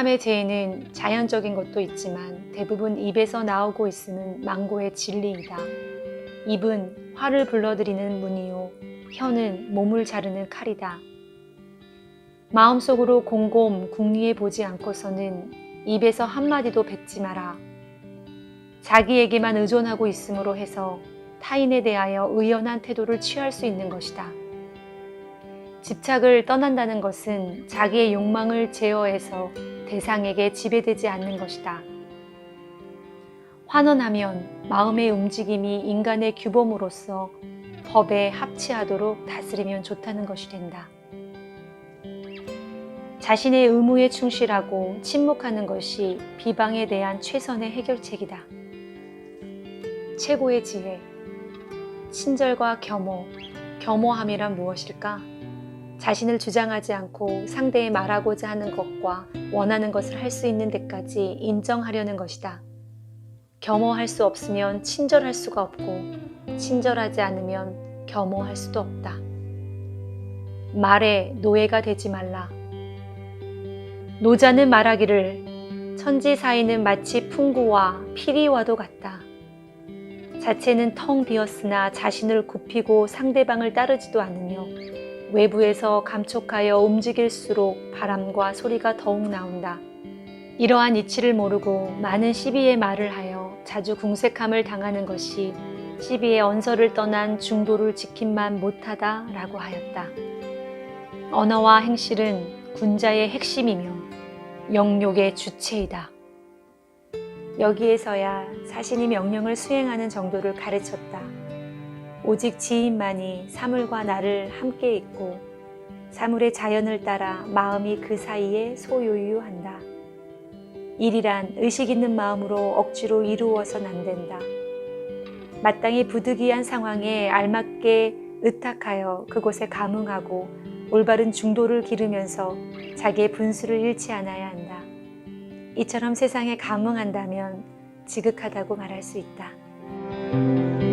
사람의 죄는 자연적인 것도 있지만 대부분 입에서 나오고 있으는 망고의 진리이다. 입은 화를 불러들이는 문이요. 혀는 몸을 자르는 칼이다. 마음속으로 곰곰 궁리해 보지 않고서는 입에서 한마디도 뱉지 마라. 자기에게만 의존하고 있음으로 해서 타인에 대하여 의연한 태도를 취할 수 있는 것이다. 집착을 떠난다는 것은 자기의 욕망을 제어해서 대상에게 지배되지 않는 것이다. 환원하면 마음의 움직임이 인간의 규범으로서 법에 합치하도록 다스리면 좋다는 것이 된다. 자신의 의무에 충실하고 침묵하는 것이 비방에 대한 최선의 해결책이다. 최고의 지혜. 친절과 겸호. 겸호함이란 무엇일까? 자신을 주장하지 않고 상대에 말하고자 하는 것과 원하는 것을 할 수 있는 데까지 인정하려는 것이다. 겸허할 수 없으면 친절할 수가 없고, 친절하지 않으면 겸허할 수도 없다. 말에 노예가 되지 말라. 노자는 말하기를 천지 사이는 마치 풍구와 피리와도 같다. 자체는 텅 비었으나 자신을 굽히고 상대방을 따르지도 않으며 외부에서 감촉하여 움직일수록 바람과 소리가 더욱 나온다. 이러한 이치를 모르고 많은 시비의 말을 하여 자주 궁색함을 당하는 것이 시비의 언서를 떠난 중도를 지킴만 못하다 라고 하였다. 언어와 행실은 군자의 핵심이며 영욕의 주체이다. 여기에서야 자신이 명령을 수행하는 정도를 가르쳤다. 오직 지인만이 사물과 나를 함께 있고 사물의 자연을 따라 마음이 그 사이에 소유유한다. 일이란 의식 있는 마음으로 억지로 이루어선 안 된다. 마땅히 부득이한 상황에 알맞게 의탁하여 그곳에 감응하고 올바른 중도를 기르면서 자기의 분수를 잃지 않아야 한다. 이처럼 세상에 감응한다면 지극하다고 말할 수 있다.